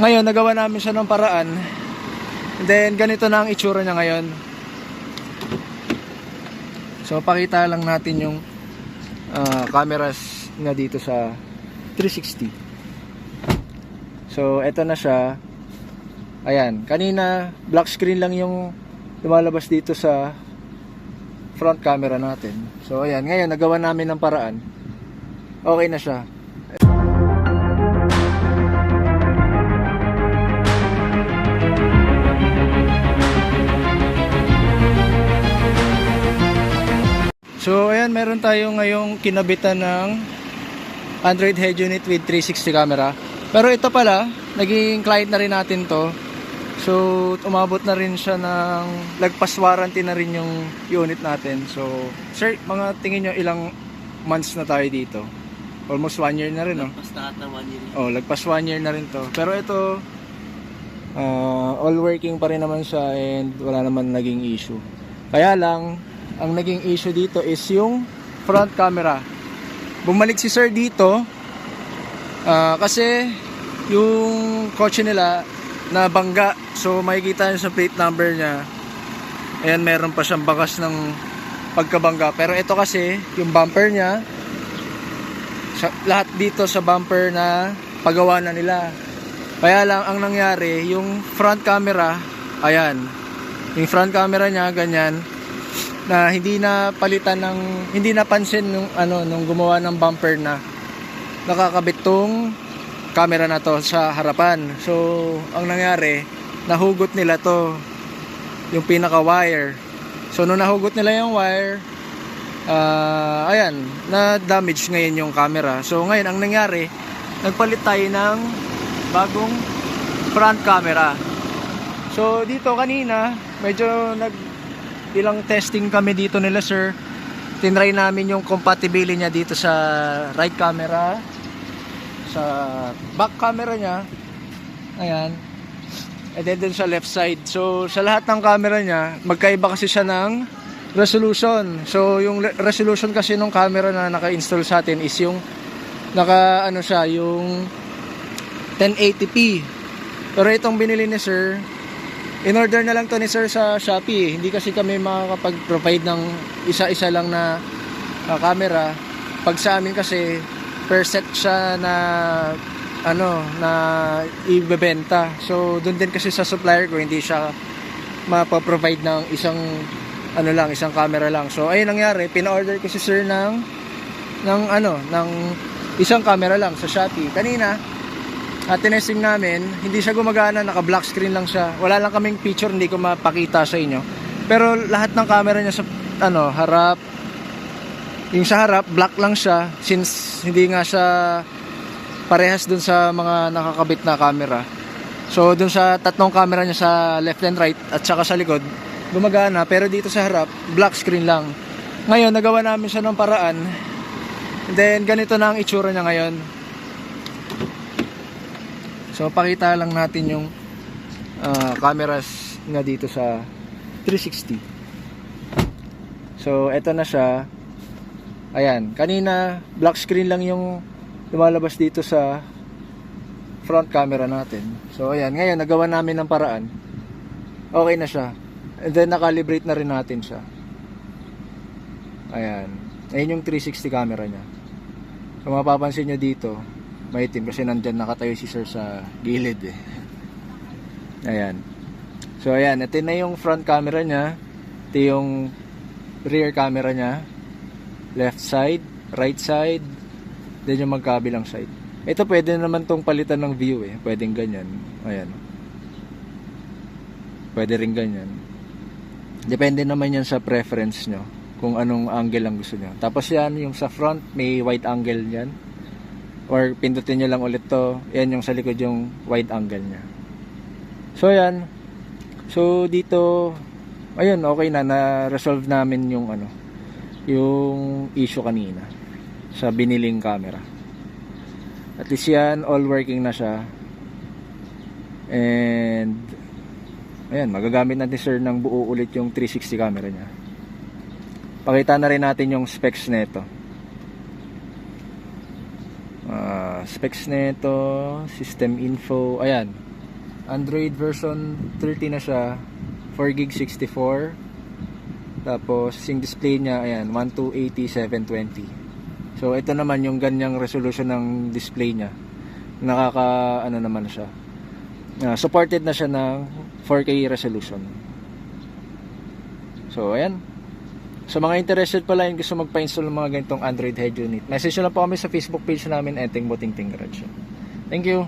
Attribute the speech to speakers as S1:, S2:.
S1: Ngayon, nagawa namin siya ng paraan. Then, ganito na ang itsura niya ngayon. So, pakita lang natin yung ah, cameras na dito sa 360. So, eto na siya. Ayan, kanina black screen lang yung lumalabas dito sa front camera natin. So, ayan, ngayon nagawa namin ng paraan. Okay na siya. So, ayan, meron tayo ngayong kinabitan ng Android head unit with 360 camera. Pero ito pala, naging client na rin natin to. So, umabot na rin siya ng lagpas warranty na rin yung unit natin. So, sir, mga tingin nyo ilang months na tayo dito? Almost one year na rin, no?
S2: Basta ata one year.
S1: Oh, lagpas one year na rin to. Pero ito, ah, all working pa rin naman siya and wala naman naging issue. Kaya lang, ang naging issue dito is yung front camera. Bumalik si sir dito ah, kasi yung kotse nila na bangga. So makikita niyo sa plate number niya. Ayan, meron pa siyang bakas ng pagkabangga. Pero ito kasi, yung bumper niya, sa, lahat dito sa bumper na pagawa na nila. Kaya lang ang nangyari, yung front camera, ayan. Yung front camera niya ganyan na hindi na palitan ng hindi napansin nung ano nung gumawa ng bumper na nakakabit tong camera na to sa harapan. So, ang nangyari, nahugot nila to yung pinaka wire. So, nung nahugot nila yung wire, ah ayan, na-damage ngayon yung camera. So ngayon ang nangyari, nagpalit tayo ng bagong front camera. So dito kanina, medyo nag ilang testing kami dito nila sir. Tinry namin yung compatibility niya dito sa right camera, sa back camera niya. Ayan. And then dun sa left side. So sa lahat ng camera niya, magkaiba kasi siya ng resolution. So yung re- resolution kasi ng camera na naka-install sa atin is yung naka ano siya, yung 1080p. Pero itong binili ni sir, in order na lang to ni sir sa Shopee. Hindi kasi kami makakapag-provide ng isa-isa lang na uh, camera. Pag sa amin kasi per set siya na ano na ibebenta. So doon din kasi sa supplier ko hindi siya mapaprovide ng isang ano lang, isang camera lang. So ayun nangyari, pina-order ko si sir ng ng ano, ng isang camera lang sa Shopee. Kanina, at tinesting namin, hindi siya gumagana, naka black screen lang siya. Wala lang kaming picture, hindi ko mapakita sa inyo. Pero lahat ng camera niya sa ano, harap, yung sa harap, black lang siya since hindi nga siya parehas dun sa mga nakakabit na camera. So dun sa tatlong camera niya sa left and right at saka sa likod, gumagana pero dito sa harap, black screen lang. Ngayon, nagawa namin siya ng paraan. And then ganito na ang itsura niya ngayon. So pakita lang natin yung ah, cameras nga dito sa 360. So eto na siya. Ayan, kanina black screen lang yung lumalabas dito sa front camera natin. So ayan, ngayon nagawa namin ng paraan. Okay na siya. And then nakalibrate na rin natin siya. Ayan. Ayan yung 360 camera niya. Kung mapapansin nyo dito, maitim kasi nandyan nakatayo si sir sa gilid eh. Ayan. So ayan, ito na yung front camera niya. Ito yung rear camera niya. Left side, right side, then yung magkabilang side. Ito pwede naman tong palitan ng view eh. Pwedeng ganyan. Ayan. Pwede rin ganyan. Depende naman yan sa preference nyo. Kung anong angle ang gusto nyo. Tapos yan, yung sa front, may wide angle yan. Or pindutin nyo lang ulit to. Yan yung sa likod yung wide angle nya. So yan. So dito, ayun, okay na. Na-resolve namin yung ano, yung issue kanina sa biniling camera. At least yan, all working na siya. And, ayan, magagamit natin sir ng buo ulit yung 360 camera niya. Pakita na rin natin yung specs nito. Ah, specs nito, system info, ayan. Android version 30 na siya 4 gig 64 tapos yung display niya ayan 1280 720 so ito naman yung ganyang resolution ng display niya. Nakaka ano naman siya. Ah, supported na siya ng 4K resolution. So ayan sa mga interested pala yung gusto magpa-install ng mga ganitong Android head unit message nyo lang po kami sa Facebook page namin Enteng Boting Ting Garage thank you